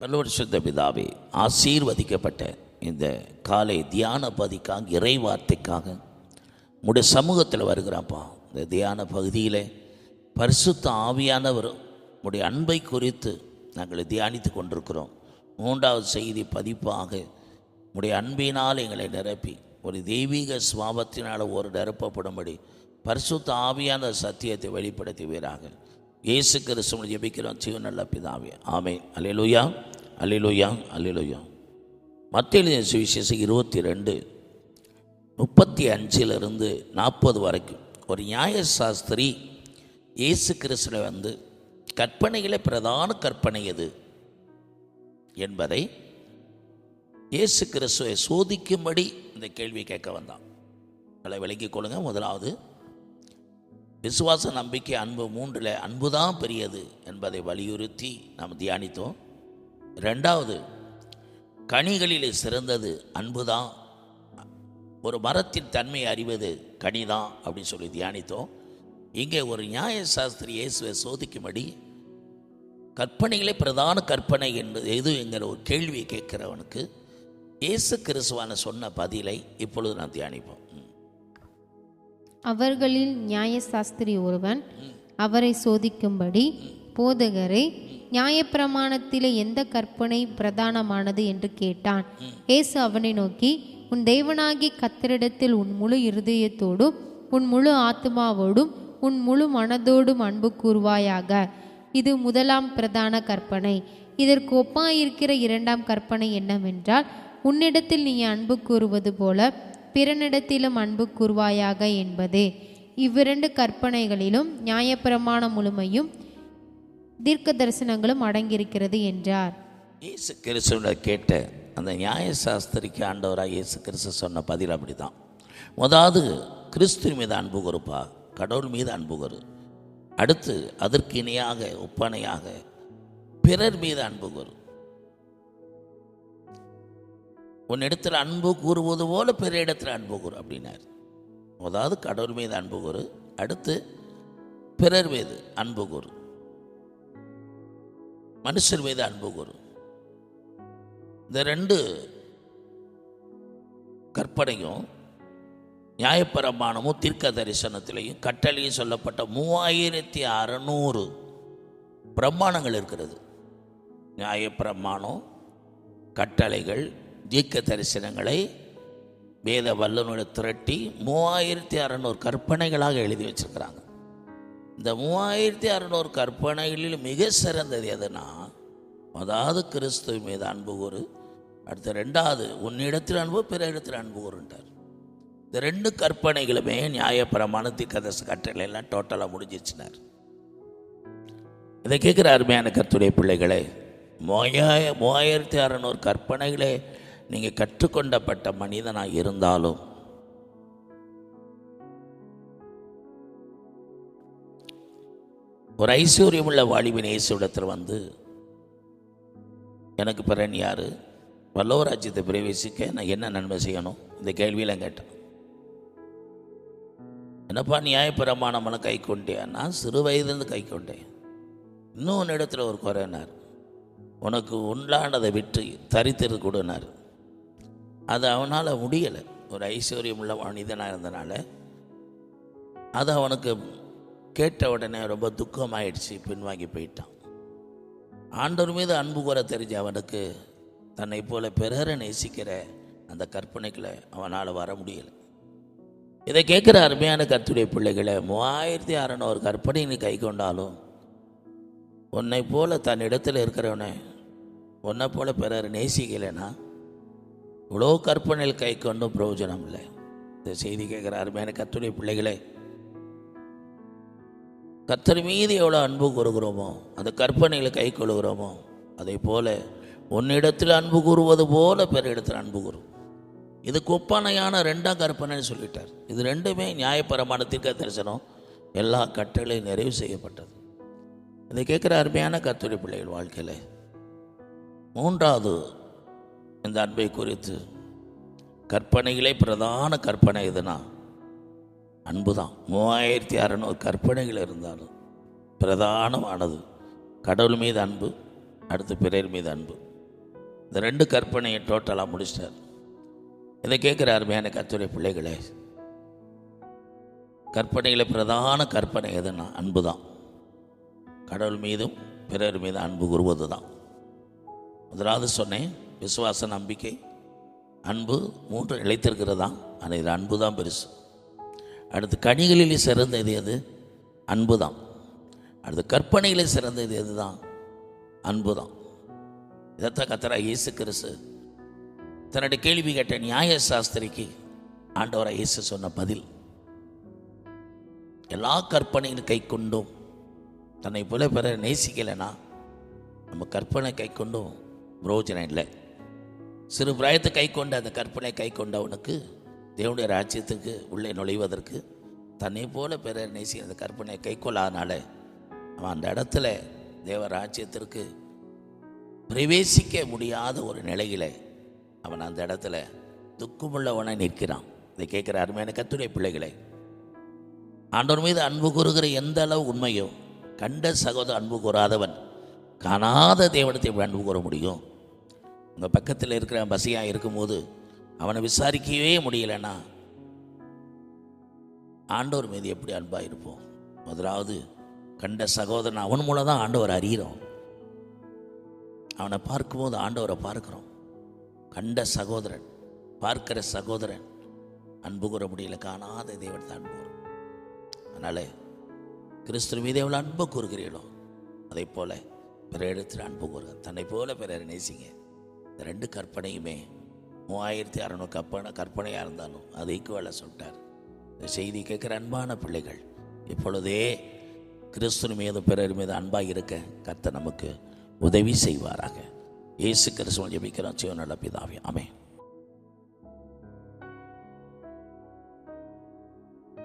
பல்லவரிசுத்த பிதாவே ஆசீர்வதிக்கப்பட்ட இந்த காலை தியான பதிக்காக இறை வார்த்தைக்காக உடைய சமூகத்தில் வருகிறாப்பா. இந்த தியான பகுதியில் பரிசுத்த ஆவியானவர் உடைய அன்பை குறித்து நாங்கள் தியானித்து கொண்டிருக்கிறோம். மூன்றாவது செய்தி பதிப்பாக உடைய அன்பினால் எங்களை நிரப்பி ஒரு தெய்வீக சுவாபத்தினால் ஒரு நிரப்பப்படும்படி பரிசுத்த ஆவியான சத்தியத்தை வெளிப்படுத்துவீராக. இயேசு கிறிஸ்துவனை ஜெபிக்கிறோம் சிவநல்ல பிதாவே. ஆமே அலையலூயா அல்லேலூயா அல்லேலூயா மத்திய சுவிசேஷம் இருபத்தி ரெண்டு முப்பத்தி அஞ்சிலிருந்து நாற்பது வரைக்கும். ஒரு நியாயசாஸ்திரி இயேசு கிறிஸ்துவை வந்து கற்பனைகளே பிரதான கற்பனை எது? என்பதை இயேசு கிறிஸ்துவை சோதிக்கும்படி இந்த கேள்வி கேட்க வந்தான். அதை விளங்கிக் கொள்ளுங்க முதலாவது விசுவாச நம்பிக்கை அன்பு மூன்றில் அன்பு தான் பெரியது என்பதை வலியுறுத்தி நாம் தியானித்தோம். ரெண்டாவது கனிகளிலே சிறந்தது அன்பு தான் ஒரு மரத்தின் தன்மை அறிவது கனிதான் அப்படின்னு சொல்லி தியானித்தோம். இங்கே ஒரு நியாயசாஸ்திரி இயேசுவை சோதிக்கும்படி கற்பனைகளே பிரதான கற்பனை என்பது எது என்கிற ஒரு கேள்வியை கேட்கிறவனுக்கு இயேசு கிறிஸ்துவான சொன்ன பதிலை இப்பொழுது நான் தியானிப்போம். அவர்களில் நியாயசாஸ்திரி ஒருவன் அவரை சோதிக்கும்படி போதகரை நியாயப்பிரமாணத்திலே எந்த கற்பனை பிரதானமானது என்று கேட்டான். ஏசு அவனை நோக்கி உன் தெய்வனாகி கத்தரிடத்தில் உன் முழு இருதயத்தோடும் உன் முழு ஆத்மாவோடும் உன் முழு மனதோடும் அன்பு கூறுவாயாக. இது முதலாம் பிரதான கற்பனை. இதற்கு ஒப்பாயிருக்கிற இரண்டாம் கற்பனை என்னவென்றால் உன்னிடத்தில் நீ அன்பு கூறுவது போல பிறனிடத்திலும் அன்பு கூறுவாயாக என்பதே. இவ்விரண்டு கற்பனைகளிலும் நியாயப்பிரமாணம் முழுமையும் தீர்க்க தரிசனங்களும் அடங்கியிருக்கிறது என்றார். இயேசு கிறிஸ்துவனை கேட்ட அந்த நியாயசாஸ்திரிக்கு ஆண்டவராக இயேசு கிறிஸ்து சொன்ன பதில் அப்படி தான் முதலாவது கிறிஸ்து மீது அன்பு கூறுப்பா? கடவுள் மீது அன்பு கூறு. அடுத்து அதற்கு இணையாக ஒப்பனையாக பிறர் மீது அன்பு கூறு. உன்னிடத்தில் அன்பு கூறுவது போல பிற இடத்துல அன்பு கூறு அப்படின்னார். முதலாவது கடவுள் மீது அன்பு கூறு. அடுத்து பிறர் மீது அன்பு கூறு. மனுஷர் மீது அன்பு கூறும். இந்த ரெண்டு கற்பனையும் நியாயப்பிரமாணமும் தீர்க்க தரிசனத்திலையும் கட்டளையும் சொல்லப்பட்ட மூவாயிரத்தி அறநூறு பிரமாணங்கள் இருக்கிறது. நியாயப்பிரமாணம் கட்டளைகள் தீர்க்க தரிசனங்களை வேத வல்லனோட திரட்டி மூவாயிரத்தி அறநூறு கற்பனைகளாக எழுதி வச்சிருக்கிறாங்க. இந்த மூவாயிரத்தி அறநூறு கற்பனைகளில் மிக சிறந்தது எதுனா அதாவது கிறிஸ்துவ மீது அன்பு கூறு அடுத்த ரெண்டாவது உன்னிடத்தில் அன்பு பிற இடத்தில் அன்பு கூறுன்றார். இந்த ரெண்டு கற்பனைகளுமே நியாயப்பிரமாண கதசு கட்டளை எல்லாம் டோட்டலாக முடிஞ்சிச்சினார் இதை கேட்குற அருமையான கத்துடைய பிள்ளைகளே மூவாய மூவாயிரத்தி அறநூறு கற்பனைகளே நீங்கள் கற்றுக்கொண்டப்பட்ட மனிதனாக இருந்தாலும் ஒரு ஐஸ்வர்யமுள்ள வாலிபன் இயேசுடத்தில் வந்து எனக்கு பிறன் யார்? வல்லவராஜ்யத்தை பிரவேசிக்க நான் என்ன நன்மை செய்யணும்? இந்த கேள்வியெல்லாம் கேட்டேன். என்னப்பா நியாயப்பிரமாணமெல்லாம் கை கொண்டேன் நான் சிறு வயதுலேருந்து கை கொண்டேன். இன்னொன்று இடத்துல ஒரு குறைனார் உனக்கு உண்டானதை விற்று தரித்திரு கொடுனார் அது அவனால் முடியலை. ஒரு ஐஸ்வர்யமுள்ள மனிதனாக இருந்தனால அது அவனுக்கு கேட்ட உடனே ரொம்ப துக்கமாயிடுச்சு பின்வாங்கி போயிட்டான். ஆண்டவர் மீது அன்பு கூற தெரிஞ்ச அவனுக்கு தன்னை போல பிறரை நேசிக்கிற அந்த கற்பனைகளை அவனால் வர முடியலை. இதை கேட்குற அருமையான கத்துடைய பிள்ளைகளை மூவாயிரத்தி அறநூறு கற்பனை நீ கை கொண்டாலும் உன்னை போல தன் இடத்துல இருக்கிறவனை உன்னை போல பிறர் நேசிக்கலைன்னா இவ்வளோ கற்பனையில் கை கொண்டும் பிரயோஜனம் இல்லை. இந்த செய்தி கேட்குற அருமையான கத்துடைய பிள்ளைகளை கர்த்தர் மீது எவ்வளோ அன்பு கூறுகிறோமோ அந்த கற்பனையில் கை கொள்கிறோமோ அதே போல உன்னிடத்தில் அன்பு கூறுவது போல பிற இடத்தில் அன்பு கூறும். இது கொப்பானையான ரெண்டாம் கற்பனைன்னு சொல்லிட்டார். இது ரெண்டுமே நியாயப்பரமான தீர்க்க தரிசனம். எல்லா கட்டளையும் நிறைவு செய்யப்பட்டது. இதை கேட்குற அருமையான கர்த்தருடைய பிள்ளைகள் வாழ்க்கையில் மூன்றாவது இந்த அன்பை குறித்து கற்பனைகளே பிரதான கற்பனை இதுனா அன்பு தான் மூவாயிரத்தி அறநூறு கற்பனைகள் இருந்தாலும் பிரதானமானது. கடவுள் மீது அன்பு அடுத்து பிறர் மீது அன்பு. இந்த ரெண்டு கற்பனையை டோட்டலாக முடிச்சிட்டார். இதை கேட்குற அருமையான கத்துரை பிள்ளைகளே கற்பனையில் பிரதான கற்பனை எதுன்னா அன்பு தான் கடவுள் மீதும் பிறர் மீது அன்பு கூறுவது தான் முதலாவது சொன்னேன் விசுவாச நம்பிக்கை அன்பு மூன்று நிலைத்திருக்கிறதா? ஆனால் இது அன்பு தான் பெருசு. அடுத்து கனிகளில் சிறந்தது எது? அன்பு தான் அடுத்து கற்பனையில் சிறந்தது எது தான் அன்பு தான் இதைத்தான் கத்தரா இயேசு கிறிஸ்து தன்னுடைய கேள்வி கேட்ட நியாய சாஸ்திரிக்கு ஆண்டவராக இயேசு சொன்ன பதில் எல்லா கற்பனையும் கை கொண்டும் தன்னை போல பிற நேசிக்கலைன்னா நம்ம கற்பனை கை கொண்டும் பிரோஜனம் இல்லை. சிறு பிராயத்தை கை கொண்ட அந்த கற்பனை கை கொண்டவனுக்கு தேவனுடைய ராஜ்யத்துக்கு உள்ளே நுழைவதற்கு தன்னை போல பிறர் நேசி அந்த கற்பனை கைக்கொள்ளாதனால அவன் அந்த இடத்துல தேவ ராஜ்யத்திற்கு பிரவேசிக்க முடியாத ஒரு நிலையில அவன் அந்த இடத்துல துக்கமுள்ளவனை நிற்கிறான். இதை கேட்குற அருமையான கத்துடைய பிள்ளைகளை ஆண்டவர் மீது அன்பு கூறுகிற எந்த அளவு உண்மையோ கண்ட சகோதர அன்பு கூறாதவன் காணாத தேவனத்தை அன்பு கூற முடியும். உங்கள் பக்கத்தில் இருக்கிற பசியாக இருக்கும்போது அவனை விசாரிக்கவே முடியலன்னா ஆண்டவர் மீது எப்படி அன்பாக இருப்போம் முதலாவது கண்ட சகோதரன் அவன் மூலம் தான் ஆண்டவர் அறிகிறோம். அவனை பார்க்கும்போது ஆண்டவரை பார்க்குறோம். கண்ட சகோதரன் பார்க்கிற சகோதரன் அன்பு கூற முடியல காணாத தேவன் அன்பு கூறும். அதனால் கிறிஸ்துவ மீது எவ்வளோ அன்பு கூறுகிறீர்களோ அதே போல் பிற இடத்தில் அன்பு கூறுங்க. தன்னை போல பிறர் நேசிங்க. இந்த ரெண்டு கற்பனையுமே மூவாயிரத்தி அறநூறு கற்பனை கற்பனையாக இருந்தாலும் அது ஈக்குவலாக சொல்லிட்டார். இந்த செய்தி கேட்குற அன்பான பிள்ளைகள் இப்பொழுதே கிறிஸ்துவின் மீது பிறர் மீது அன்பாக இருக்க கர்த்தர் நமக்கு உதவி செய்வாராக. இயேசு கிறிஸ்துவன் ஜெபிக்கிறோம். சிவனோட பிதாவே ஆமென்.